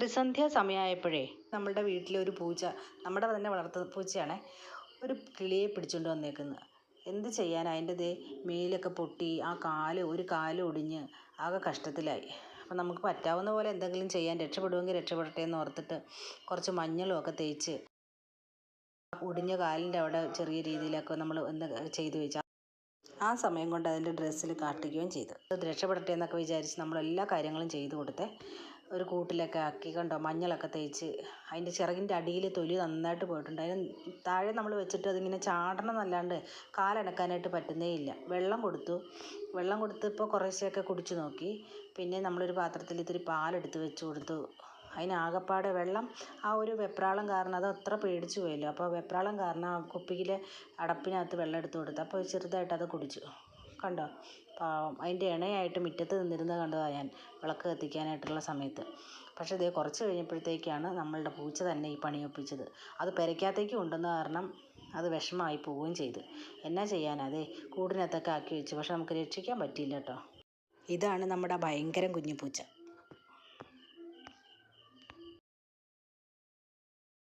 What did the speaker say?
ത്രിസന്ധ്യ സമയമായപ്പോഴേ നമ്മളുടെ വീട്ടിലെ ഒരു പൂച്ച നമ്മുടെ തന്നെ വളർത്ത പൂച്ചയാണേ ഒരു കിളിയെ പിടിച്ചുകൊണ്ട് വന്നേക്കുന്നത് എന്ത് ചെയ്യാൻ അതിന്റെ ദേ മേലൊക്കെ പൊട്ടി ആ കാൽ ഒരു കാൽ ഒടിഞ്ഞ് ആകെ കഷ്ടത്തിലായി. അപ്പം നമുക്ക് പറ്റാവുന്ന പോലെ എന്തെങ്കിലും ചെയ്യാൻ രക്ഷപ്പെടുമെങ്കിൽ രക്ഷപ്പെടട്ടെ എന്ന് ഓർത്തിട്ട് കുറച്ച് മഞ്ഞളും ഒക്കെ തേച്ച് ഒടിഞ്ഞ കാലിന്റെ അവിടെ ചെറിയ രീതിയിലൊക്കെ നമ്മൾ എന്ത് ചെയ്തു വെച്ചാൽ ആ സമയം കൊണ്ട് അതിന്റെ ഡ്രസ്സിൽ കാട്ടിക്കുകയും ചെയ്തു. രക്ഷപ്പെടട്ടെ എന്നൊക്കെ വിചാരിച്ച് നമ്മൾ എല്ലാ കാര്യങ്ങളും ചെയ്തു കൊടുത്തേ. ഒരു കൂട്ടിലൊക്കെ ആക്കി കണ്ടോ? മഞ്ഞളൊക്കെ തേച്ച്. അതിന്റെ ചിറകിന്റെ അടിയിൽ തൊലി നന്നായിട്ട് പോയിട്ടുണ്ട്. അതിന് താഴെ നമ്മൾ വെച്ചിട്ട് അതിങ്ങനെ ചാടണം എന്നല്ലാണ്ട് കാലനക്കാനായിട്ട് പറ്റുന്നേ ഇല്ല. വെള്ളം കൊടുത്തു. വെള്ളം കൊടുത്ത് ഇപ്പോൾ കുറേശ്ശെയൊക്കെ കുടിച്ചു നോക്കി. പിന്നെ നമ്മളൊരു പാത്രത്തിൽ ഇത്തിരി പാലെടുത്ത് വെച്ച് കൊടുത്തു. അതിനാകപ്പാടെ വെള്ളം ആ ഒരു വെപ്രാളം കാരണം അത് അത്ര പേടിച്ചു പോയല്ലോ. അപ്പോൾ വെപ്രാളം കാരണം ആ കുപ്പിയിലെ അടപ്പിനകത്ത് വെള്ളം എടുത്ത് കൊടുത്തു. അപ്പോൾ ചെറുതായിട്ട് അത് കുടിച്ചു. കണ്ടോ? പാവം അതിന്റെ ഇണയായിട്ട് മുറ്റത്ത് നിന്നിരുന്നത് കണ്ടതാണ് ഞാൻ വിളക്ക് കത്തിക്കാനായിട്ടുള്ള സമയത്ത്. പക്ഷേ ഇതേ കുറച്ച് കഴിഞ്ഞപ്പോഴത്തേക്കാണ് നമ്മളുടെ പൂച്ച തന്നെ ഈ പണി ഒപ്പിച്ചത്. അത് പെരയ്ക്കകത്തേക്ക് കൊണ്ടുവന്ന കാരണം അത് വിഷമമായി പോവുകയും ചെയ്തു. എന്നാ ചെയ്യാനാ? അതെ കൂടിനകത്തൊക്കെ ആക്കി വെച്ചു. പക്ഷെ നമുക്ക് രക്ഷിക്കാൻ പറ്റിയില്ല കേട്ടോ. ഇതാണ് നമ്മുടെ ഭയങ്കരം കുഞ്ഞു പൂച്ച.